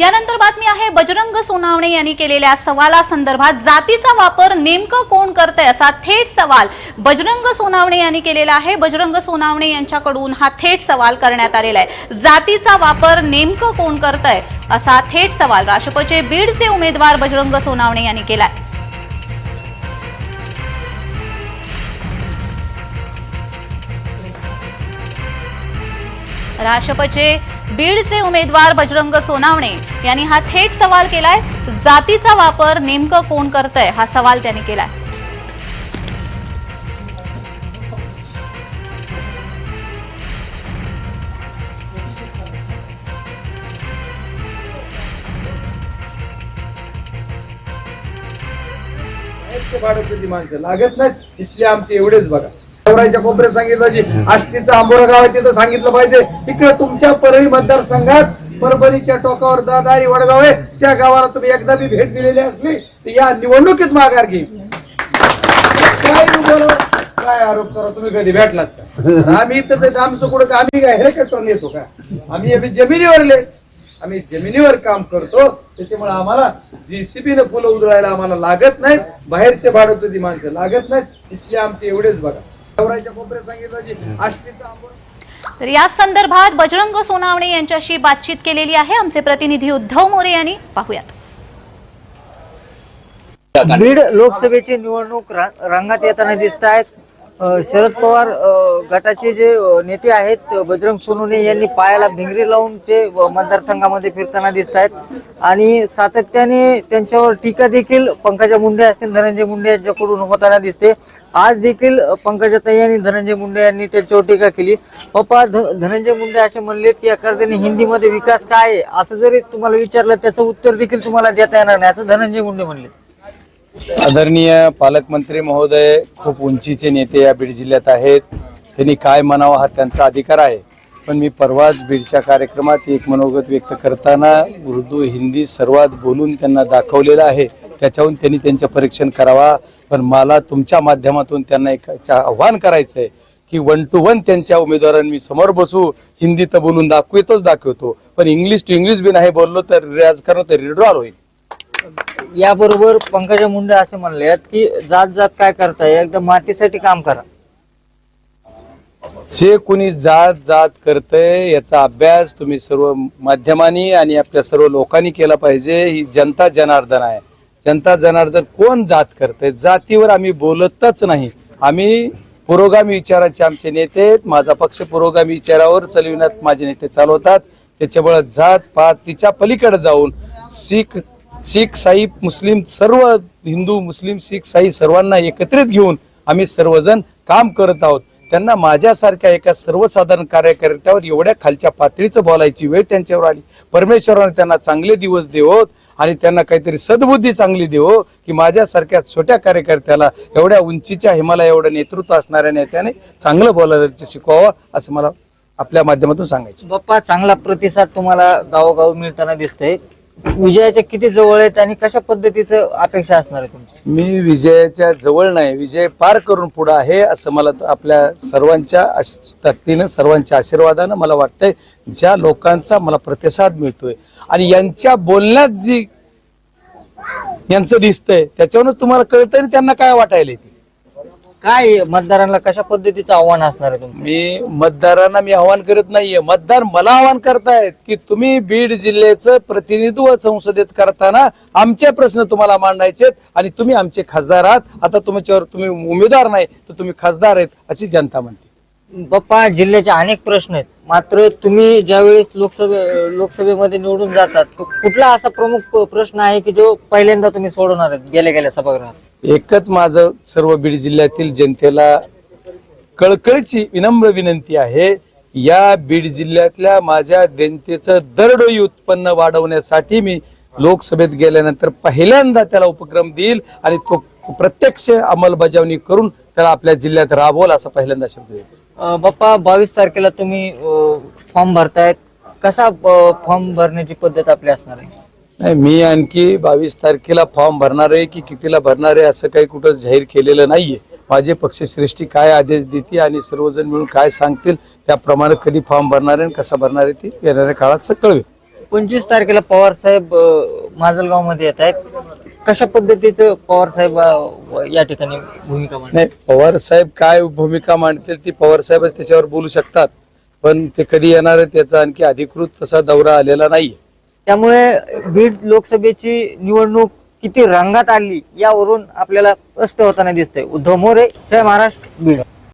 यानंतर बातमी आहे बजरंग सोनावणे यांनी केलेल्या सवाला संदर्भात जातीचा वापर नेमकं कोण करतंय असा थेट सवाल बजरंग सोनावणे यांनी केलेला आहे. बजरंग सोनावणे यांच्याकडून हा थेट सवाल करण्यात आलेला आहे. जातीचा वापर नेमकं कोण करतंय असा थेट सवाल राष्ट्रपचे बीडचे उमेदवार बजरंग सोनावणे यांनी केलाय. राष्ट्रपचे बीडचे उमेदवार बजरंग सोनावणे यांनी हा थेट सवाल केलाय जातीचा वापर नेमकं कोण करतंय? हा सवाल त्यांनी केलाय. माणसं. लागत नाहीत. इथले आमचे एवढेच बघा. गौराईच्या कोपऱ्यात सांगितलं जी आष्टीचं आंबोरा गाव आहे तिथं सांगितलं पाहिजे. इकडे तुमच्या परळी मतदारसंघात परभणीच्या टोकावर दादारी वडगाव आहे. त्या गावाला तुम्ही एकदा मी भेट दिलेली असली तर या निवडणुकीत माघार घे. काय काय आरोप करा? तुम्ही कधी भेटलात का? आम्ही इथंच आमचं कुठं आम्ही काय हेलिकॉप्टर नेतो का? आम्ही आम्ही जमिनीवरले आम्ही जमिनीवर काम करतो. त्याच्यामुळे आम्हाला जेसीबी न फुलं उधळायला आम्हाला लागत नाहीत. बाहेरचे भाडं ती माणसं लागत नाहीत. इथले आमचे एवढेच बघा. तर या संदर्भात बजरंग सोनावणे यांच्याशी बातचीत केलेली आहे. आमचे प्रतिनिधी उद्धव मोरे यांनी पाहूयात. बीड लोकसभेची निवडणूक रंगात येताना दिसत आहेत. शरद पवार गटाचे जे नेते आहेत बजरंग सोनवणे यांनी पायाला भिंगरी लावून ते मतदारसंघामध्ये फिरताना दिसत आहेत. आणि सातत्याने त्यांच्यावर टीका देखील पंकजा मुंडे असतील धनंजय मुंडे यांच्याकडून होताना दिसते. आज देखील पंकजाताई आणि धनंजय मुंडे यांनी त्यांच्यावर टीका केली. पप्पा धनंजय मुंडे असे म्हणले की एखाद्याने हिंदीमध्ये विकास काय आहे? असं जरी तुम्हाला विचारलं त्याचं उत्तर देखील तुम्हाला देता येणार नाही असं धनंजय मुंडे म्हणले. आदरणीय पालकमंत्री महोदय खूप उंचीचे नेते या बीड जिल्ह्यात आहेत. त्यांनी काय म्हणावं हा त्यांचा अधिकार आहे. पण मी परवाच बीडच्या कार्यक्रमात एक मनोगत व्यक्त करताना उर्दू हिंदी सर्वात बोलून त्यांना दाखवलेलं आहे. त्याच्याहून त्यांनी त्यांचं परीक्षण करावा. पण मला तुमच्या माध्यमातून त्यांना एक आव्हान करायचं आहे की वन टू वन त्यांच्या उमेदवारांनी मी समोर बसू. हिंदी तर बोलून दाखवितोच दाखवतो. पण इंग्लिश टू इंग्लिश बी नाही बोललो तर राजकारण तर रिड्रॉल होईल. याबरोबर पंकजा मुंडे असे म्हणले आहेत की जात जात काय करताय एकदम मातीसाठी काम करा. जे कोणी जात जात करतंय याचा अभ्यास तुम्ही सर्व माध्यमांनी आणि आपल्या सर्व लोकांनी केला पाहिजे. ही जनता जनार्दन आहे. जनता जनार्दन कोण जात करतंय? जातीवर आम्ही बोलतच नाही. आम्ही पुरोगामी विचाराचे आमचे नेते माझा पक्ष पुरोगामी विचारावर चालविण्यात माझे नेते चालवतात. त्याच्यामुळे जात पात तिच्या पलीकडे जाऊन शीख शीख साई मुस्लिम सर्व हिंदू मुस्लिम शीख साई सर्वांना एकत्रित घेऊन आम्ही सर्वजण काम करत आहोत. त्यांना माझ्यासारख्या एका सर्वसाधारण कार्यकर्त्यावर एवढ्या खालच्या पातळीचं बोलायची वेळ त्यांच्यावर आली. परमेश्वराने त्यांना चांगले दिवस देवोत आणि त्यांना काहीतरी सद्बुद्धी चांगली देवो की माझ्यासारख्या छोट्या कार्यकर्त्याला एवढ्या उंचीच्या हिमाला एवढं नेतृत्व असणाऱ्या नेत्याने चांगलं बोलायचं शिकवावं असं मला आपल्या माध्यमातून सांगायचं बाप्पा चांगला प्रतिसाद तुम्हाला गावोगाव मिळताना दिसतंय. विजयाच्या किती जवळ आहेत आणि कशा पद्धतीचं अपेक्षा असणार आहे तुमची? मी विजयाच्या जवळ नाही विजय पार करून पुढे आहे असं मला आपल्या सर्वांच्या आश- ताकदीनं सर्वांच्या आशीर्वादानं मला वाटतंय. ज्या लोकांचा मला प्रतिसाद मिळतोय आणि यांच्या बोलण्यात जी यांचं दिसतंय त्याच्यावरूनच तुम्हाला कळतंय आणि त्यांना काय वाटायला येते. काय मतदारांना कशा पद्धतीचं आव्हान असणार आहे तुमचं? मी मतदारांना मी आवाहन करत नाहीये. मतदार मला आवाहन करतायत की तुम्ही बीड जिल्ह्याचं प्रतिनिधित्व संसदेत करताना आमचे प्रश्न तुम्हाला मांडायचे आणि तुम्ही आमचे खासदार आहात. आता तुमच्यावर तुम्ही उमेदवार नाही तर तुम्ही खासदार आहेत अशी जनता म्हणते. बाप्पा जिल्ह्याचे अनेक प्रश्न आहेत. मात्र तुम्ही ज्यावेळेस लोकसभे लोकसभेमध्ये निवडून जातात तो कुठला असा प्रमुख प्रश्न आहे की जो पहिल्यांदा तुम्ही सोडवणार आहेत गेल्या गेल्या सभागृहात? एकच माझं सर्व बीड जिल्ह्यातील जनतेला कळकळीची विनम्र विनंती आहे या बीड जिल्ह्यातल्या माझ्या जनतेचं दरडोई उत्पन्न वाढवण्यासाठी मी लोकसभेत गेल्यानंतर पहिल्यांदा त्याला उपक्रम देईल आणि तो प्रत्यक्ष अंमलबजावणी करून त्याला आपल्या जिल्ह्यात राबवल असा पहिल्यांदा शब्द देईल बाप्पा बावीस तारखेला तुम्ही फॉर्म भरतायत. कसा फॉर्म भरण्याची पद्धत आपली असणार आहे? नाही मी आणखी बावीस तारखेला फॉर्म भरणार आहे की कितीला भरणार आहे असं काही कुठं जाहीर केलेलं नाहीये. माझे पक्षश्रेष्ठी काय आदेश देते आणि सर्वजण मिळून काय सांगतील त्याप्रमाणे कधी फॉर्म भरणार आहे आणि कसा भरणार आहे ते येणाऱ्या काळात कळवेल. पंचवीस तारखेला पवार साहेब माजलगावमध्ये येत आहेत. कशा पद्धतीचं पवार साहेब अ, या ठिकाणी भूमिका मांडतात नाही पवार साहेब काय भूमिका मांडतील ती पवार साहेबच त्याच्यावर बोलू शकतात. पण ते कधी येणार आहे त्याचा आणखी अधिकृत तसा दौरा आलेला नाही त्यामुळे बीड लोकसभेची निवडणूक किती रंगात आली यावरून आपल्याला स्पष्ट होताना दिसतंय. उद्धव मोरे जय महाराष्ट्र बीड.